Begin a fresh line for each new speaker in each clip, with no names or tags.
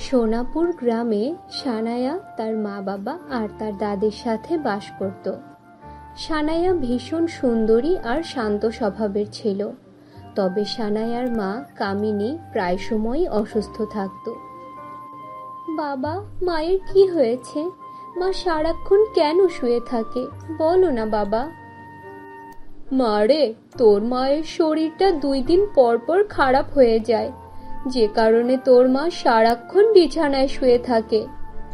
সোনাপুর গ্রামে সানায়া তার মা বাবা আর তার দাদির সাথে বাস করত। সানায়া ভীষণ সুন্দরী আর শান্ত স্বভাবের ছিল। তবে সানায়ার মা কামিনী প্রায় সময়ই অসুস্থ থাকত। বাবা, মায়ের কি হয়েছে? মা সারাক্ষণ কেন শুয়ে থাকে? বলো না, বাবা। মারে তোর মায়ের শরীরটা দুই দিন পর পর খারাপ হয়ে যায়। যে কারণে তোর মা সারাক্ষণ বিছানায় শুয়ে থাকে।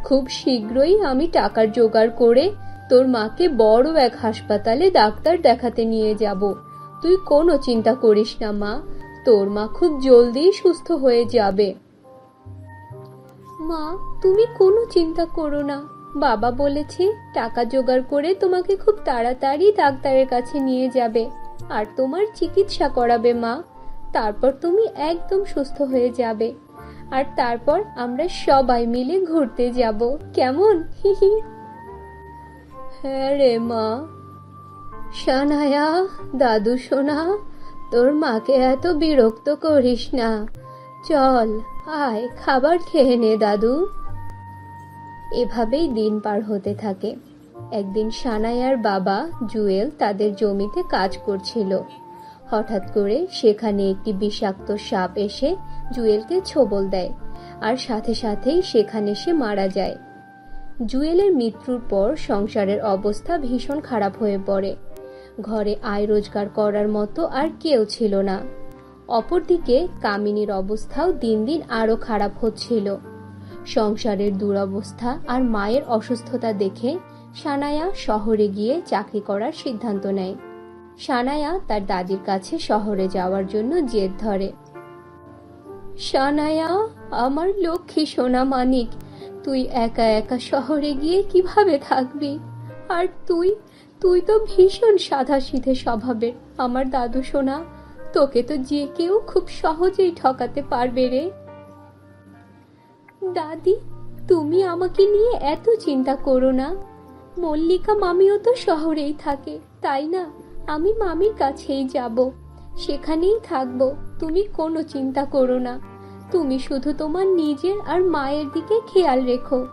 খুব শীঘ্রই আমি টাকার জোগাড় করে তোর মাকে বড় এক হাসপাতালে ডাক্তার দেখাতে নিয়ে যাব। তুই কোনো চিন্তা করিস না, মা। তোর মা খুব জলদি সুস্থ হয়ে যাবে। মা, তুমি কোনো চিন্তা করো না। বাবা বলেছে টাকা জোগাড় করে তোমাকে খুব তাড়াতাড়ি ডাক্তারের কাছে নিয়ে যাবে। আর তোমার চিকিৎসা করাবে, মা। তারপর তুমি একদম সুস্থ হয়ে যাবে। আর তারপর আমরা সবাই মিলে ঘুরতে যাব। কেমন? হিহি হ্যাঁ রে মা। সানায়া, দাদু সোনা, তোর মাকে এত বিরক্ত করিস না। চল, আয়, খাবার খেয়ে নে দাদু। এভাবেই দিন পার হতে থাকে। একদিন সানায়ার বাবা জুয়েল তাদের জমিতে কাজ করছিল। হঠাৎ করে সেখানে একটি বিষাক্ত সাপ এসে জুয়েলকে ছোবল দেয়, আর সাথে সাথেই সেখানে সে মারা যায়। জুয়েলের মৃত্যুর পর সংসারের অবস্থা ভীষণ খারাপ হয়ে পড়ে। ঘরে আয় রোজগার করার মতো আর কেউ ছিল না। অপরদিকে কামিনীর অবস্থাও দিন দিন আরও খারাপ হচ্ছিল। সংসারের দুরবস্থা আর মায়ের অসুস্থতা দেখে সানায়া শহরে গিয়ে চাকরি করার সিদ্ধান্ত নেয়। সানায়া তার দাদির কাছে শহরে যাওয়ার জন্য জেদ ধরে। সানায়া, আমার লক্ষ্মী সোনা মানিক, তুই একা একা শহরে গিয়ে কীভাবে থাকবি? আর তুই তুই তো ভীষণ সাদা সিধে স্বভাবের। আমার দাদু সোনা, তোকে তো যে কেউ খুব সহজেই ঠকাতে পারবে রে। দাদি, তুমি আমাকে নিয়ে এত চিন্তা করো না। মল্লিকা মামিও তো শহরেই থাকে, তাই না? আমি মামির কাছেই যাব। সেখানেই থাকব। তুমি কোনো চিন্তা করো না। তুমি শুধু তোমার নিজের আর মায়ের দিকে খেয়াল রেখো।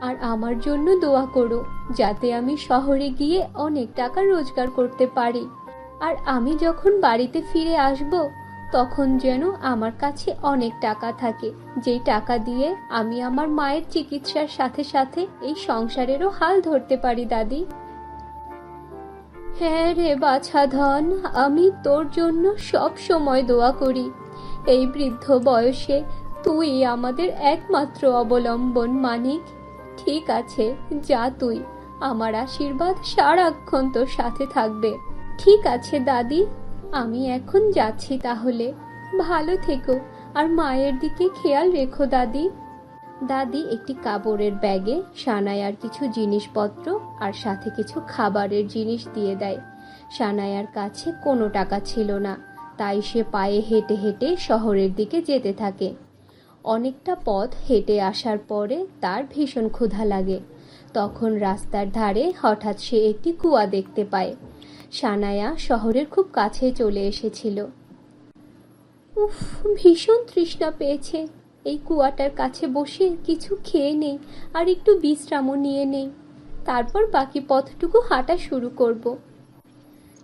আর আমার জন্য দোয়া করো, যাতে আমি শহরে গিয়ে অনেক টাকা রোজগার করতে পারি। আর আমি যখন বাড়িতে ফিরে আসব, তখন যেন আমার কাছে অনেক টাকা থাকে। যেই টাকা দিয়ে আমি আমার মায়ের চিকিৎসার সাথে সাথে এই সংসারেরও হাল ধরতে পারি, দাদি। হ্যাঁ রে বাছা ধন, আমি তোর জন্য সব সময় দোয়া করি। এই বৃদ্ধ বয়সে তুই আমাদের একমাত্র অবলম্বন মানিক। ঠিক আছে, যা তুই। আমার আশীর্বাদ সারাক্ষণ তোর সাথে থাকবে। ঠিক আছে, দাদি, আমি এখন যাচ্ছি তাহলে। ভালো থেকো। আর মায়ের দিকে খেয়াল রেখো, দাদি। দাদি একটি কাপড়ের ব্যাগে সানায়ার কিছু জিনিসপত্র আর সাথে কিছু খাবারের জিনিস দিয়ে দেয়। সানায়ার কাছে কোনো টাকা ছিল না, তাই সে পায়ে হেঁটে হেঁটে শহরের দিকে যেতে থাকে। অনেকটা পথ হেঁটে আসার পরে তার ভীষণ ক্ষুধা লাগে। তখন রাস্তার ধারে হঠাৎ সে একটি কুয়া দেখতে পায়। সানায়া শহরের খুব কাছে চলে এসেছিল। উফ, ভীষণ তৃষ্ণা পেয়েছে। এই কুয়াটার কাছে বসে কিছু খেয়ে নেই আর একটু বিশ্রামও নিয়ে নেই। তারপর বাকি পথটুকু হাঁটা শুরু করব।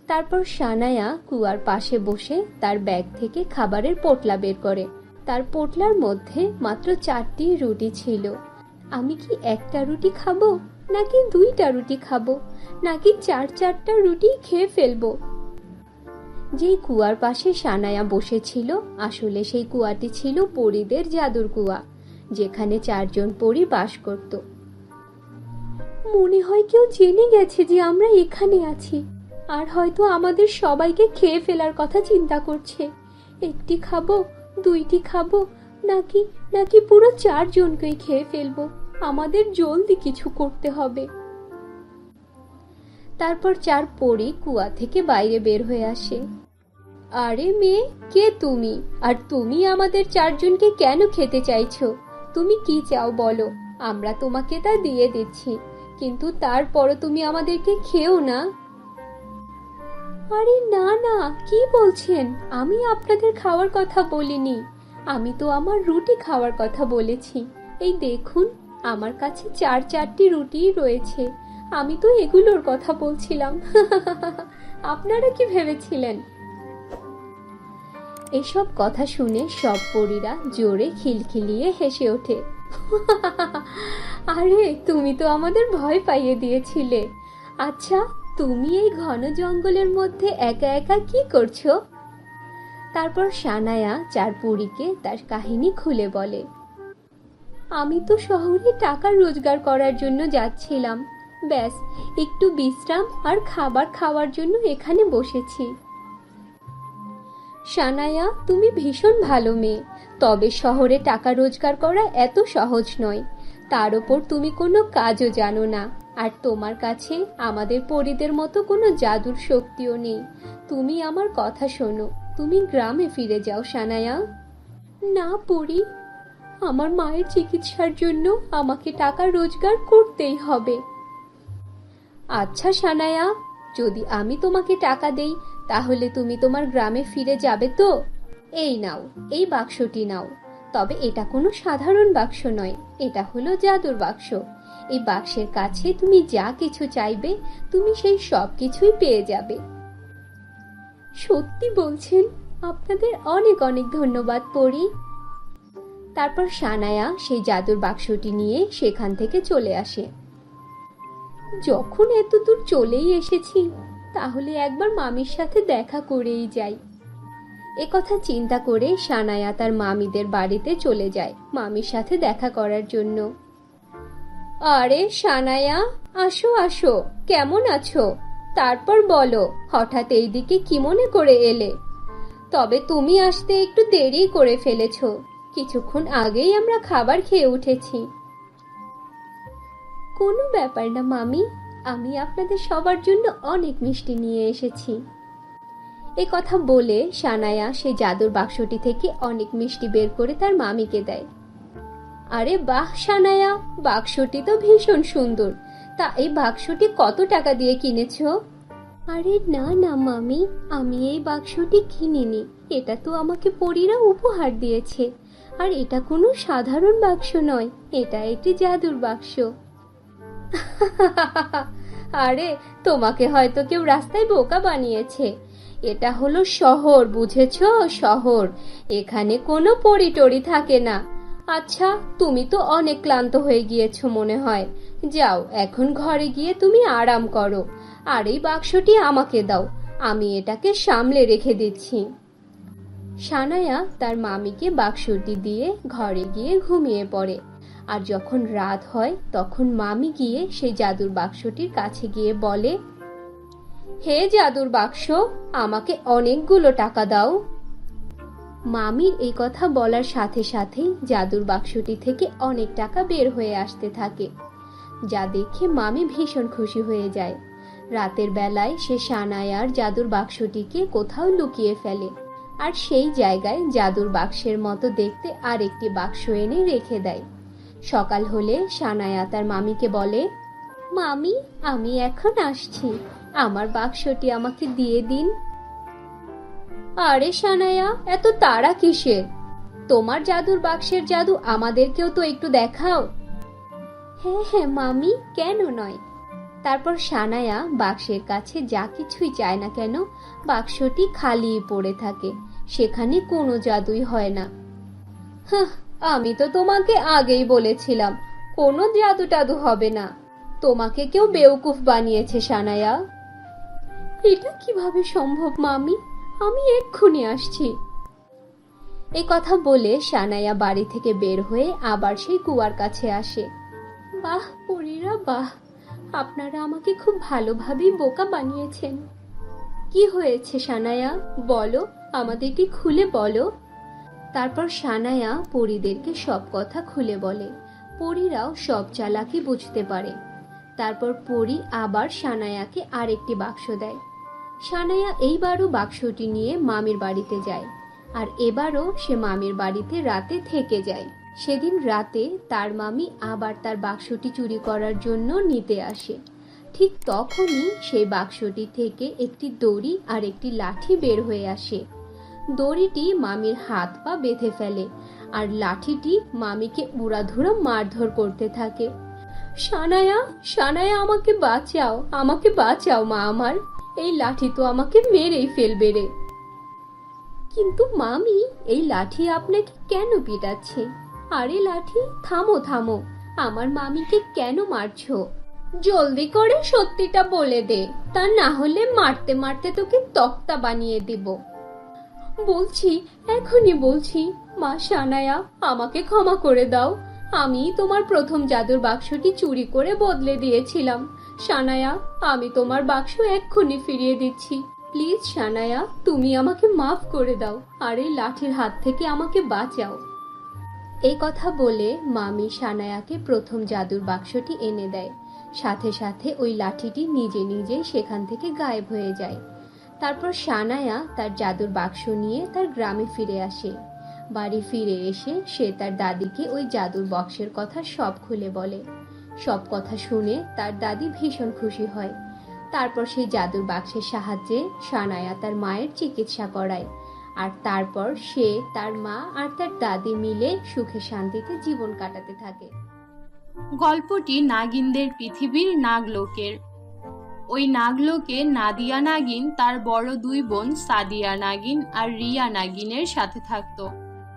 তারপর সানায়া কুয়ার পাশে বসে তার ব্যাগ থেকে খাবারের পোটলা বের করে। তার পোটলার মধ্যে মাত্র চারটি রুটি ছিল। আমি কি একটা রুটি খাব নাকি দুইটা রুটি খাব নাকি চার চারটা রুটি খেয়ে ফেলব? যেই কুয়ার পাশে সানায়া বসেছিল, আসলে সেই কুয়াটি ছিল পরীদের জাদুর কুয়া, যেখানে চারজন পরী বাস করত। মনে হয় কেউ জেনে গেছে যে আমরা এখানে আছি, আর হয়তো আমাদের সবাইকে খেয়ে ফেলার কথা চিন্তা করছে। একটি খাব, দুইটি খাব, নাকি নাকি পুরো চারজনকেই খেয়ে ফেলব, আমাদের জলদি কিছু করতে হবে। তারপর চার পরি কুয়া থেকে বাইরে বের হয়ে আসে। আরে মেয়ে, কে তুমি? আর তুমি আমাদের চারজনকে কেন খেতে চাইছো? তুমি কি চাও বলো? আমরা তোমাকে তা দিয়ে দিচ্ছি। কিন্তু তারপরও তুমি আমাদেরকে খেও না। আরে না না, কি বলছেন? আমি আপনাদের খাওয়ার কথা বলিনি। আমি তো আমার রুটি খাওয়ার কথা বলেছি। এই দেখুন, আমার কাছে চার চারটি রুটিই রয়েছে। আমি তো এগুলোর কথা বলছিলাম। আপনারা কি ভেবেছিলেন? এসব কথা শুনে সব পরীরা জোরে খিলখিলিয়ে হেসে ওঠে। আরে, তুমি তো আমাদের ভয় পাইয়ে দিয়েছিলে। আচ্ছা তুমি এই ঘন জঙ্গলের মধ্যে একা একা কি করছ? তারপর সানায়া চার পুরীকে তার কাহিনী খুলে বলে। আমি তো শহরে টাকা রোজগার করার জন্য যাচ্ছিলাম। ব্যাস, একটু বিশ্রাম আর খাবার খাওয়ার জন্য এখানে বসেছি। সানায়া, তুমি ভীষণ ভালো মেয়ে। তবে শহরে টাকা রোজগার করা এত সহজ নয়। তার ওপর তুমি কোনো কাজও জানো না। আর তোমার কাছে আমাদের পরিদের মতো কোনো জাদুর শক্তিও নেই। তুমি আমার কথা শোনো। তুমি গ্রামে ফিরে যাও, সানায়া। না পড়ি আমার মায়ের চিকিৎসার জন্য আমাকে টাকা রোজগার করতেই হবে। আচ্ছা সানায়া, যদি আমি তোমাকে টাকা দেই তাহলে তুমি তোমার গ্রামে ফিরে যাবে তো? এই নাও, এই বাক্সটি নাও। তবে এটা কোনো সাধারণ বাক্স নয়, এটা হলো জাদুর বাক্স। এই বাক্সের কাছে তুমি যা কিছু চাইবে, তুমি সেই সব কিছুই পেয়ে যাবে। সত্যি বলছেন, আপনাদের অনেক অনেক ধন্যবাদ পড়ি তারপর সানায়া সেই জাদুর বাক্সটি নিয়ে সেখান থেকে চলে আসে। যখন এত দূর চলেই এসেছি তাহলে একবার মামির সাথে দেখা করেই যাই। এ কথা চিন্তা করে সানায়া তার মামিদের বাড়িতে চলে যায় মামির সাথে দেখা করার জন্য। আরে সানায়া, আসো আসো, কেমন আছো? তারপর বলো, হঠাৎ এইদিকে কি মনে করে এলে? তবে তুমি আসতে একটু দেরি করে ফেলেছ। কিছুক্ষণ আগেই আমরা খাবার খেয়ে উঠেছি। কোনো ব্যাপার না, মামি। আমি আপনাদের সবার জন্য অনেক মিষ্টি নিয়ে এসেছি। এ কথা বলে সানায়া সেই জাদুর বাক্সটি থেকে অনেক মিষ্টি বের করে তার মামিকে দেয়। আরে বাহ, সানায়া! বাক্সটি তো ভীষণ সুন্দর। তা এই বাক্সটি কত টাকা দিয়ে কিনেছ? আরে না না মামি, আমি এই বাক্সটি কিনিনি। এটা তো আমাকে পরীরা উপহার দিয়েছে। আর এটা কোনো সাধারণ বাক্স নয়, এটা একটি জাদুর বাক্স। আরে, তোমাকে হয়তো কেউ রাস্তায় বোকা বানিয়েছে। এটা হলো শহর, বুঝেছ? শহর। এখানে কোনো পরিটরি থাকে না। আচ্ছা তুমি তো অনেক ক্লান্ত হয়ে গিয়েছো মনে হয়। যাও, এখন ঘরে গিয়ে তুমি আরাম করো। আর এই বাক্সটি আমাকে দাও। আমি এটাকে সামলে রেখে দিচ্ছি। সানায়া তার মামিকে বাক্সটি দিয়ে ঘরে গিয়ে ঘুমিয়ে পড়ে। আর যখন রাত হয়, তখন মামি গিয়ে সেই জাদুর বাক্সটির কাছে গিয়ে বলে, হে জাদুর বাক্স, আমাকে অনেকগুলো টাকা দাও। মামির এই কথা বলার সাথে সাথেই জাদুর বাক্সটি থেকে অনেক টাকা বের হয়ে আসতে থাকে, যা দেখে মামি ভীষণ খুশি হয়ে যায়। রাতের বেলায় সে সানায়ার জাদুর বাক্সটিকে কোথাও লুকিয়ে ফেলে আর সেই জায়গায় জাদুর বাক্সের মতো দেখতে আরেকটি বাক্স এনে রেখে দেয়। সকাল হলে সানায়া তার মামিকে বলে মামি আমি এখন আসছি। আমার বাক্সটি আমাকে দিয়ে দিন। আরে সানায়া এত তাড়া কিসের? তোমার জাদুর বাক্সের জাদু আমাদেরকেও তো একটু দেখাও। হ্যাঁ হ্যাঁ মামি কেন নয়? তারপর সানায়া বাক্সের কাছে যা কিছুই চায় না কেন বাক্সটি খালি পড়ে থাকে। সেখানে কোনো জাদুই হয় না। হাহ, আমি তো তোমাকে আগেই বলেছিলাম কোনো জাদু টাদু হবে না। তোমাকে কেউ বেউকুফ বানিয়েছে সানায়া। এটা কীভাবে সম্ভব মামি? আমি এক্ষুনি আসছি। এই কথা বলে সানায়া বাড়ি থেকে বের হয়ে আবার সেই কুয়ার কাছে আসে। বাহ পরীরা বাহ। আপনারা আমাকে খুব ভালোভাবেই বোকা বানিয়েছেন। কি হয়েছে সানায়া? বলো আমাদেরকে খুলে বলো। তারপর সানায়া পরীদেরকে সব কথা খুলে বলে। পরীরাও সব চালাকি বুঝতে পারে। তারপর পরী আবার সানায়াকে আরেকটি বাক্স দেয়। সানায়া এইবারও বাক্সটি নিয়ে মামির বাড়িতে যায় আর এবারও সে মামির বাড়িতে রাতে থেকে যায়। সেদিন রাতে তার মামি আবার তার বাক্সটি চুরি করার জন্য নিতে আসে। ঠিক তখনই সেই বাক্সটি থেকে একটি দড়ি আর একটি লাঠি বের হয়ে আসে। দড়িটি মামির হাত পা বেঁধে ফেলে আর লাঠিটি মামিকে উড়াধুরা মারধর করতে থাকে। সানায়া সানায়া, আমাকে বাঁচাও আমাকে বাঁচাও মা আমার। এই লাঠি তো আমাকে মেরেই ফেলবে রে। কিন্তু মামি, এই লাঠি আপনাকে কেন পিটাচ্ছে? আরে লাঠি, থামো থামো, আমার মামিকে কেন মারছো? জলদি করে সত্যিটা বলে দে, তা না হলে মারতে মারতে তোকে তক্তা বানিয়ে দিব। বলছি, এখনই বলছি। মা সানায়া, আমাকে ক্ষমা করে দাও। আমি তোমার প্রথম জাদুর বাক্সটি চুরি করে বদলে দিয়েছিলাম। সানায়া, আমি তোমার বাক্স এক্ষুনি ফিরিয়ে দিচ্ছি। প্লিজ সানায়া, তুমি আমাকে মাফ করে দাও আর এই লাঠির হাত থেকে আমাকে বাঁচাও। এই কথা বলে মামি সানায়াকে প্রথম জাদুর বাক্সটি এনে দেয়। সাথে সাথে ওই লাঠিটি নিজে নিজেই সেখান থেকে গায়েব হয়ে যায়। তারপর সানায়া তার জাদুর বাক্স নিয়ে তার গ্রামে ফিরে আসে। বাড়ি ফিরে এসে সে তার দাদিকে ওই জাদুর বক্সের কথা সব খুলে বলে। সব কথা শুনে তার দাদি ভীষণ খুশি হয়। তারপর সেই জাদুর বাক্সের সাহায্যে সানায়া তার মায়ের চিকিৎসা করায়। আর তারপর সে তার মা আর তার দাদি মিলে সুখে শান্তিতে জীবন কাটাতে থাকে।
গল্পটি নাগিনদের পৃথিবীর নাগলোকের ওই নাগলোকে নাদিয়া নাগিন, তার বড় দুই বোন সাদিয়া নাগিন আর রিয়া নাগিনের সাথে থাকত।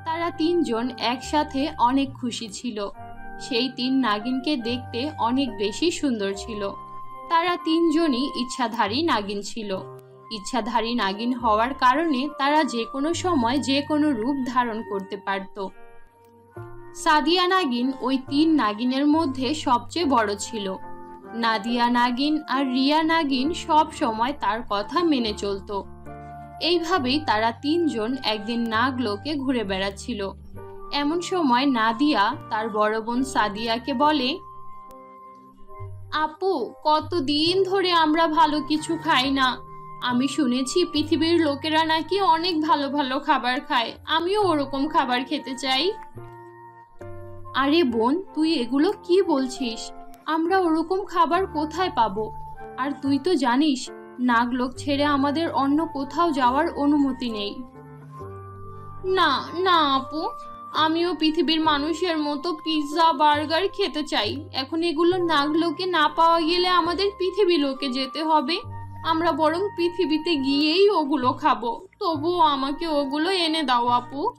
তারা তিনজন একসাথে অনেক খুশি ছিল। সেই তিন নাগিনকে দেখতে অনেক বেশি সুন্দর ছিল। তারা তিনজনই ইচ্ছাধারী নাগিন ছিল। ইচ্ছাধারী নাগিন হওয়ার কারণে তারা যে কোনো সময় যে কোনো রূপ ধারণ করতে পারত। সাদিয়া নাগিন ওই তিন নাগিনের মধ্যে সবচেয়ে বড় ছিল। নাদিয়া নাগিন আর রিয়া নাগিন সব সময় তার কথা মেনে চলতো। এইভাবেই তারা তিনজন একদিন নাগলোকে ঘুরে বেড়াচ্ছিল। এমন সময় নাদিয়া তার বড় বোন সাদিয়াকে বলে, আপু, কতদিন ধরে আমরা ভালো কিছু খাই না। আমি শুনেছি পৃথিবীর লোকেরা নাকি অনেক ভালো ভালো খাবার খায়। আমিও ওরকম খাবার খেতে চাই। আরে বোন, তুই এগুলো কি বলছিস? আমরা ওরকম খাবার কোথায় পাবো? আর তুই তো জানিস, নাগলোক ছেড়ে আমাদের অন্য কোথাও যাওয়ার অনুমতি নেই। না না আপু, আমিও পৃথিবীর মানুষের মতো পিৎজা বার্গার খেতে চাই। এখন এগুলো নাগলোকে না পাওয়া গেলে আমাদের পৃথিবী লোকে যেতে হবে। আমরা বরং পৃথিবীতে গিয়েই ওগুলো খাব। তবুও আমাকে ওগুলো এনে দাও আপু।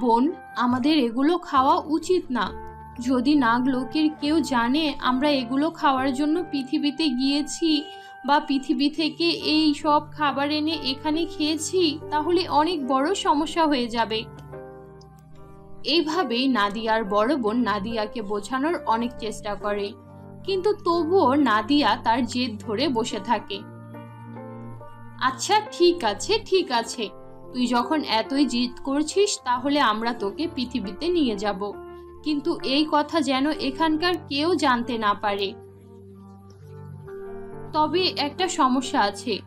বোন, আমাদের এগুলো খাওয়া উচিত না। যদি নাগলোকের কেউ জানে আমরা এগুলো খাওয়ার জন্য পৃথিবীতে গিয়েছি বা পৃথিবী থেকে এই সব খাবার এনে এখানে খেয়েছি, তাহলে অনেক বড় সমস্যা হয়ে যাবে। এইভাবেই নাদিয়ার বড় বোন নাদিয়াকে বোঝানোর অনেক চেষ্টা করে। কিন্তু তবুও নাদিয়া তার জেদ ধরে বসে থাকে। আচ্ছা ঠিক আছে ঠিক আছে। তুই যখন এতই জিদ করছিস, তাহলে আমরা তোকে পৃথিবীতে নিয়ে যাব। কিন্তু এই কথা যেন এখানকার কেউ জানতে না পারে। তবে একটা সমস্যা আছে।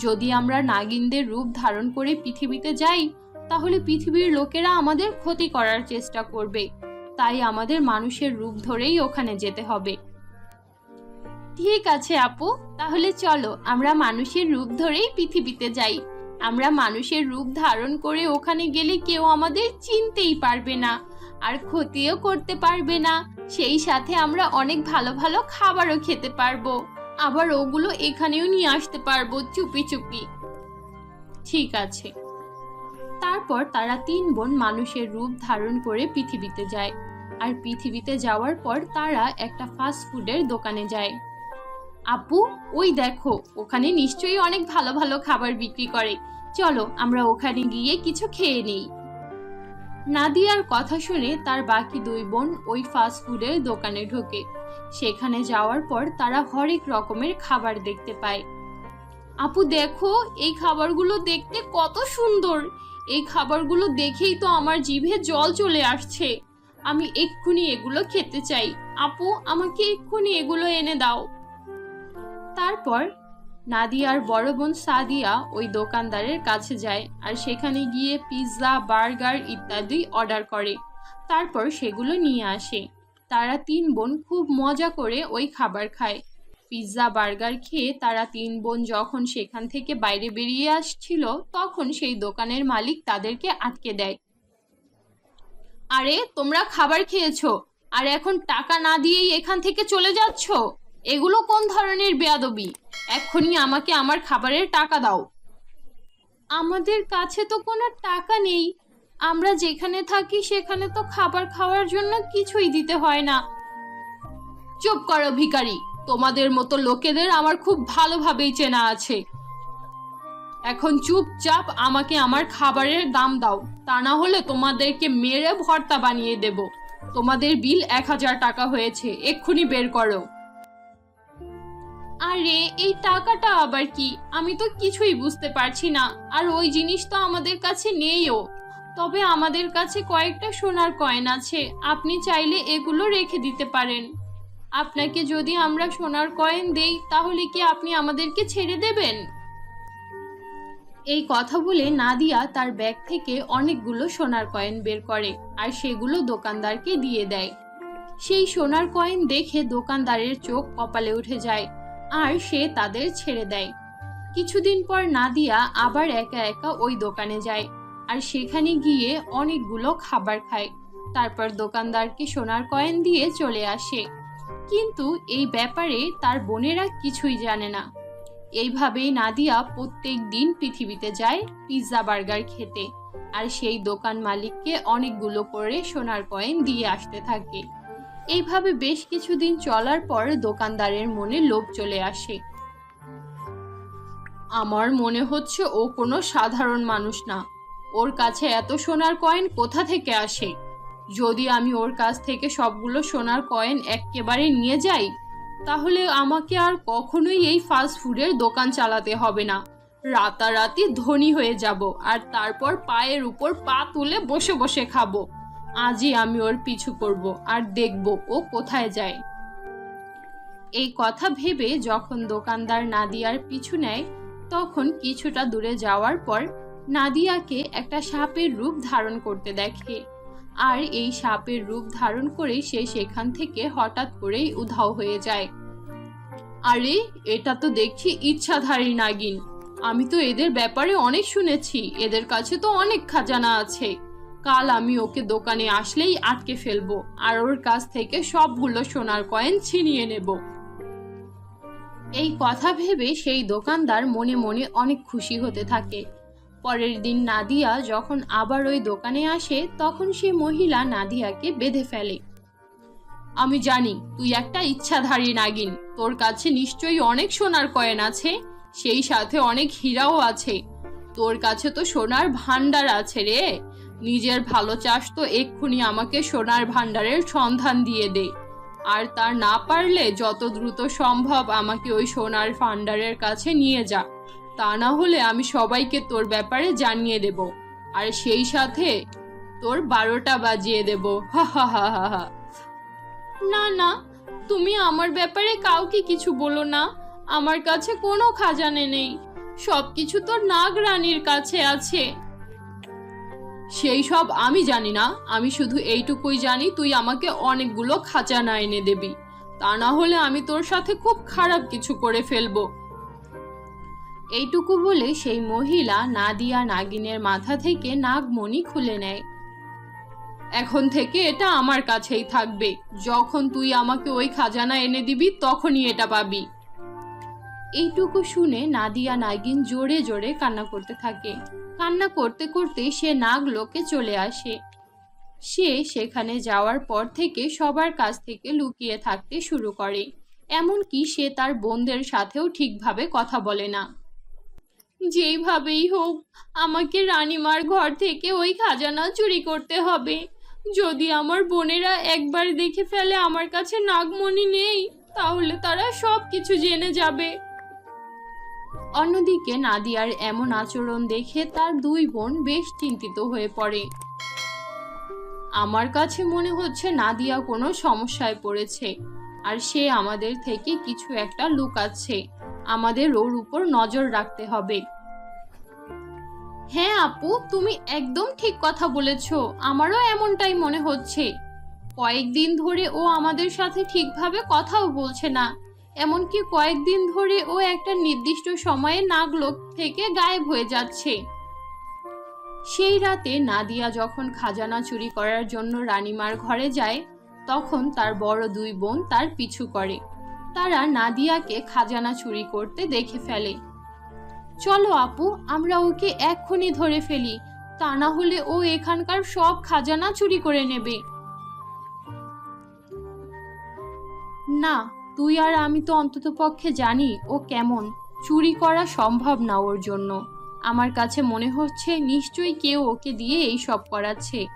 যদি আমরা নাগিনদের রূপ ধারণ করে পৃথিবীতে যাই, তাহলে পৃথিবীর লোকেরা আমাদের ক্ষতি করার চেষ্টা করবে। তাই আমাদের মানুষের রূপ ধরেই ওখানে যেতে হবে। ঠিক আছে, আপু। তাহলে চলো, আমরা মানুষের রূপ ধরেই পৃথিবীতে যাই। আমরা মানুষের রূপ ধারণ করে ওখানে গেলে কেউ আমাদের চিনতেই পারবে না। আর ক্ষতিও করতে পারবে না। সেই সাথে আমরা অনেক ভালো ভালো খাবারও খেতে পারব। আবার ওগুলো এখানেও নিয়ে আসতে পারব চুপি চুপি। ঠিক আছে। তারপর তারা তিন বোন মানুষের রূপ ধারণ করে পৃথিবীতে যায়। আর পৃথিবীতে যাওয়ার পর তারা একটা ফাস্ট ফুডের দোকানে যায়। আপু, ওই দেখো, ওখানে নিশ্চয়ই অনেক ভালো ভালো খাবার বিক্রি করে। চলো, আমরা ওখানে গিয়ে কিছু খেয়ে নিই। নাদিয়ার কথা শুনে তার বাকি দুই বোন ওই ফাস্ট ফুডের দোকানে ঢোকে। সেখানে যাওয়ার পর তারা হরেক রকমের খাবার দেখতে পায়। আপু, দেখো, এই খাবারগুলো দেখতে কত সুন্দর। এই খাবারগুলো দেখেই তো আমার জিভে জল চলে আসছে। আমি এক্ষুনি এগুলো খেতে চাই। আপু, আমাকে এক্ষুনি এগুলো এনে দাও। তারপর নাদিয়ার বড় বোন সাদিয়া ওই দোকানদারের কাছে যায় আর সেখানে গিয়ে পিৎজা, বার্গার ইত্যাদি অর্ডার করে। তারপর সেগুলো নিয়ে আসে। তারা তিন বোন খুব মজা করে ওই খাবার খায়। পিৎজা, বার্গার খেয়ে তারা তিন বোন যখন সেখান থেকে বাইরে বেরিয়ে আসছিল, তখন সেই দোকানের মালিক তাদেরকে আটকে দেয়। আরে, তোমরা খাবার খেয়েছো, আর এখন টাকা না দিয়েই এখান থেকে চলে যাচ্ছ? এগুলো কোন ধরনের বেয়াদবি? এক্ষুনি আমাকে আমার খাবারের টাকা দাও। আমাদের কাছে তো কোনো টাকা নেই। আমরা যেখানে থাকি সেখানে তো খাবার খাওয়ার জন্য কিছুই দিতে হয় না। চুপ করো ভিখারি, তোমাদের মতো লোকেদের আমার খুব ভালোভাবেই চেনা আছে। এখন চুপচাপ আমাকে আমার খাবারের দাম দাও। তা না হলে তোমাদেরকে মেরে ভর্তা বানিয়ে দেব। তোমাদের বিল এক হাজার টাকা হয়েছে, এক্ষুনি বের করো। আরে, এই টাকাটা আবার কি? আমি তো কিছুই বুঝতে পারছি না। আর ওই জিনিস তো আমাদের কাছে নেইও। তবে আমাদের কাছে কয়েকটা সোনার কয়েন আছে। আপনি চাইলে এগুলো রেখে দিতে পারেন। আপনাকে যদি আমরা সোনার কয়েন দেই, তাহলে কি আপনি আমাদেরকে ছেড়ে দেবেন? এই কথা বলে নাদিয়া তার ব্যাগ থেকে অনেকগুলো সোনার কয়েন বের করে আর সেগুলো দোকানদারকে দিয়ে দেয়। সেই সোনার কয়েন দেখে দোকানদারের চোখ কপালে উঠে যায়। আর সে তাদের ছেড়ে দেয়। কিছুদিন পর নাদিয়া আবার একা একা ওই দোকানে যায় আর সেখানে গিয়ে অনেকগুলো খাবার খায়। তারপর দোকানদারকে সোনার কয়েন দিয়ে চলে আসে। কিন্তু এই ব্যাপারে তার বোনেরা কিছুই জানে না। এইভাবেই নাদিয়া প্রত্যেক দিন পৃথিবীতে যায় পিৎজা, বার্গার খেতে। আর সেই দোকান মালিককে অনেকগুলো করে সোনার কয়েন দিয়ে আসতে থাকে। এইভাবে বেশ কিছুদিন চলার পর দোকানদারের মনে লোভ চলে আসে। আমার মনে হচ্ছে ও কোনো সাধারণ মানুষ না। ওর কাছে এত সোনার কয়েন কোথা থেকে আসে? যদি আমি ওর কাছ থেকে সবগুলো সোনার কয়েন একেবারে নিয়ে যাই, তাহলে আমাকে আর কখনোই এই ফাস্ট ফুডের দোকান চালাতে হবে না। রাতারাতি ধনী হয়ে যাব আর তারপর পায়ের উপর পা তুলে বসে বসে খাব। আজই আমি ওর পিছু করব আর দেখব ও কোথায় যায়। এই কথা ভেবে যখন দোকানদার নাদিয়ার পিছু নেয়, তখন কিছুটা দূরে যাওয়ার পর নাদিয়াকে একটা সাপের রূপ ধারণ করতে দেখে। আর এই সাপের রূপ ধারণ করে সে সেখান থেকে হঠাৎ করেই উধাও হয়ে যায়। আরে, এটা তো দেখছি ইচ্ছাধারী নাগিন। আমি তো এদের ব্যাপারে অনেক শুনেছি। এদের কাছে তো অনেক খাজানা আছে। কাল আমি ওকে দোকানে আসলেই আটকে ফেলব, আর ওর কাছ থেকে সবগুলো সোনার কয়েন ছিনিয়ে নেব। এই কথা ভেবে সেই দোকানদার মনে মনে অনেক খুশি হতে থাকে। পরের দিন নাদিয়া যখন আবার ওই দোকানে আসে, তখন সে মহিলা নাদিয়াকে বেঁধে ফেলে। আমি জানি, তুই একটা ইচ্ছাধারী নাগিন। তোর কাছে নিশ্চয়ই অনেক সোনার কয়েন আছে, সেই সাথে অনেক হীরাও আছে। তোর কাছে তো সোনার ভান্ডার আছে রে। নিজের ভালো চাস তো এক্ষুনি আমাকে সোনার ভান্ডারের সন্ধান দিয়ে দে। আর তার না পারলে যত দ্রুত সম্ভব আমাকে ওই সোনার ভান্ডারের কাছে নিয়ে যা। তা না হলে আমি সবাইকে তোর ব্যাপারে জানিয়ে দেব। আর সেই সাথে তোর বারোটা বাজিয়ে দেব। হা হা হা হা হা। না না, তুমি আমার ব্যাপারে কাউকে কিছু বলো না। আমার কাছে কোনো খাজানে নেই। সব কিছু তোর নাগ রানীর কাছে আছে। সেই সব আমি জানি না। আমি শুধু এইটুকুই জানি, তুই আমাকে অনেকগুলো খাজানা এনে দেবি। তা না হলে আমি তোর সাথে খুব খারাপ কিছু করে ফেলব। এইটুকু বলে সেই মহিলা নাদিয়া নাগিনের মাথা থেকে নাগমণি খুলে নেয়। এখন থেকে এটা আমার কাছেই থাকবে। যখন তুই আমাকে ওই খাজানা এনে দিবি, তখনই এটা পাবি। এইটুকু শুনে নাদিয়া নাগিন জোরে জোরে কান্না করতে থাকে। কান্না করতে করতে সে নাগ লোকে চলে আসে। সে সেখানে যাওয়ার পর থেকে সবার কাছ থেকে লুকিয়ে থাকতে শুরু করে। এমনকি সে তার বোনদের সাথেও ঠিকভাবে কথা বলে না। যেইভাবেই হোক, আমাকে রানীমার ঘর থেকে ওই খাজানা চুরি করতে হবে। যদি আমার বোনেরা একবার দেখে ফেলে আমার কাছে নাগমণি নেই, তাহলে তারা সব কিছু জেনে যাবে। অন্যদিকে নাদিয়ার এমন আচরণ দেখে তার দুই বোন বেশ চিন্তিত হয়ে পড়ে। আমার কাছে মনে হচ্ছে নাদিয়া কোনো সমস্যায় পড়েছে, আর সে আমাদের থেকে কিছু একটা লুকাচ্ছে। আমাদের ওর উপর নজর রাখতে হবে। হ্যাঁ আপু, তুমি একদম ঠিক কথা বলেছ। আমারও এমনটাই মনে হচ্ছে। কয়েকদিন ধরে ও আমাদের সাথে ঠিকভাবে কথাও বলছে না। এমনকি কয়েকদিন ধরে ও একটা নির্দিষ্ট সময়ে নাগলোক থেকে গায়েব হয়ে যাচ্ছে। সেই রাতে নাদিয়া যখন খাজানা চুরি করার জন্য রানিমার ঘরে যায়, তখন তার বড় দুই বোন তার পিছু করে। তারা নাদিয়াকে খাজানা চুরি করতে দেখে ফেলে। চলো আপু, আমরা ওকে এক্ষুনি ধরে ফেলি, তা না হলে ও এখানকার সব খাজানা চুরি করে নেবে। না তুই আর আমি তো অন্তত পক্ষে জানি ও কেমন। চুরি করা সম্ভব না ওর জন্য। আমার কাছে মনে হচ্ছে নিশ্চয়ই কেউ ওকে দিয়ে এই সব করাচ্ছে।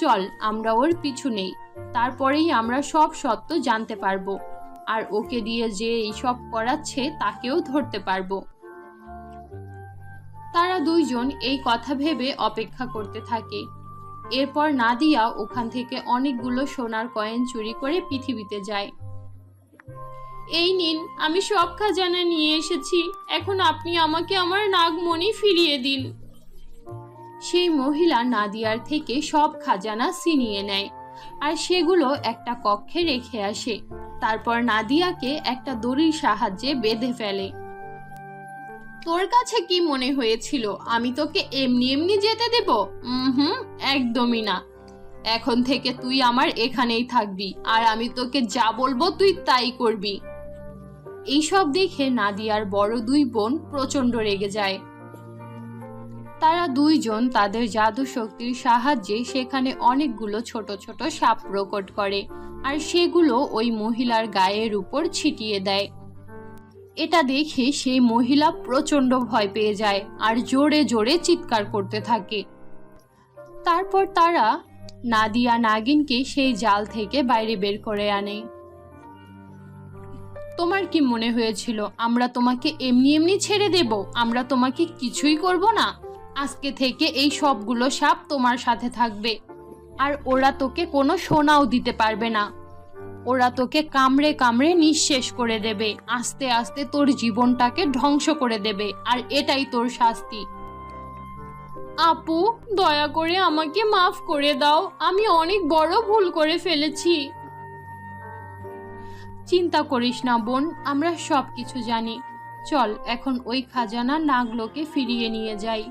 চল, আমরা ওর পিছু নেই। তারপরেই আমরা সব সত্য জানতে পারব। আর ওকে দিয়ে যে এই সব করাচ্ছে, তাকেও ধরতে পারব। তারা দুইজন এই কথা ভেবে অপেক্ষা করতে থাকে। এরপর নাদিয়া ওখান থেকে অনেকগুলো সোনার কয়েন চুরি করে পৃথিবীতে যায়। এই নিন, আমি সব খাজানা নিয়ে এসেছি। এখন আপনি আমাকে আমার নাগমণি ফিরিয়ে দিন। সেই মহিলা নাদিয়ার থেকে সব খাজানা ছিনিয়ে নেয়, আর সেগুলো একটা কক্ষে রেখে আসে। তারপর নাদিয়াকে একটা দড়ির সাহায্যে বেঁধে ফেলে। তোর কাছে কি মনে হয়েছিল? আমি তোকে এমনি এমনি যেতে দেব? হুম, একদমই না। এখন থেকে তুই আমার এখানেই থাকবি, আর আমি তোকে যা বলব তুই তাই করবি। এইসব দেখে নাদিয়ার বড় দুই বোন প্রচণ্ড রেগে যায়। তারা দুইজন তাদের জাদু শক্তির সাহায্যে সেখানে অনেকগুলো ছোট ছোট সাপ প্রকট করে আর সেগুলো ওই মহিলার গায়ের উপর ছিটিয়ে দেয়। এটা দেখে সেই মহিলা প্রচণ্ড ভয় পেয়ে যায় আর জোরে জোরে চিৎকার করতে থাকে। তারপর তারা নাদিয়া নাগিনকে সেই জাল থেকে বাইরে বের করে আনে। তোমার কি মনে হয়েছিল? আমরা তোমাকে এমনি এমনি ছেড়ে দেব। আমরা তোমাকে কিছুই করব না। আজকে থেকে এই সবগুলো সাপ তোমার সাথে থাকবে। আর ওরা তোকে কোনো সোনাও দিতে পারবে না। ওরা তোকে কামড়ে কামড়ে নিঃশেষ করে দেবে। আস্তে আস্তে তোর জীবনটাকে ধ্বংস করে দেবে। আর এটাই তোর শাস্তি। আপু, দয়া করে আমাকে মাফ করে দাও। আমি অনেক বড় ভুল করে ফেলেছি। চিন্তা করিস না, বোন, আমরা সব কিছু জানি। চল, এখন ওই খাজানা নাগলোকে ফিরিয়ে নিয়ে যাই।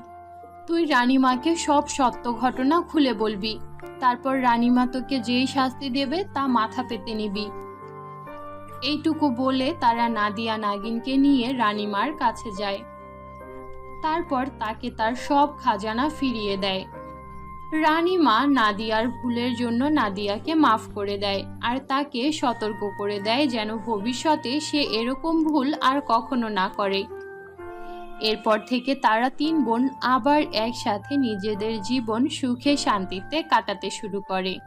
তুই রানীমাকে সব সত্য ঘটনা খুলে বলবি। তারপর রানীমা তোকে যেই শাস্তি দেবে তা মাথা পেতে নিবি। এইটুকু বলে তারা নাদিয়া নাগিনকে নিয়ে রানীমার কাছে যায়। তারপর তাকে তার সব খাজানা ফিরিয়ে দেয়। রানীমা নাদিয়ার ভুলের জন্য নাদিয়াকে মাফ করে দেয় আর তাকে সতর্ক করে দেয় যেন ভবিষ্যতে সে এরকম ভুল আর কখনো না করে। এরপর থেকে তারা তিন বোন আবার একসাথে নিজেদের জীবন সুখে শান্তিতে কাটাতে শুরু করে।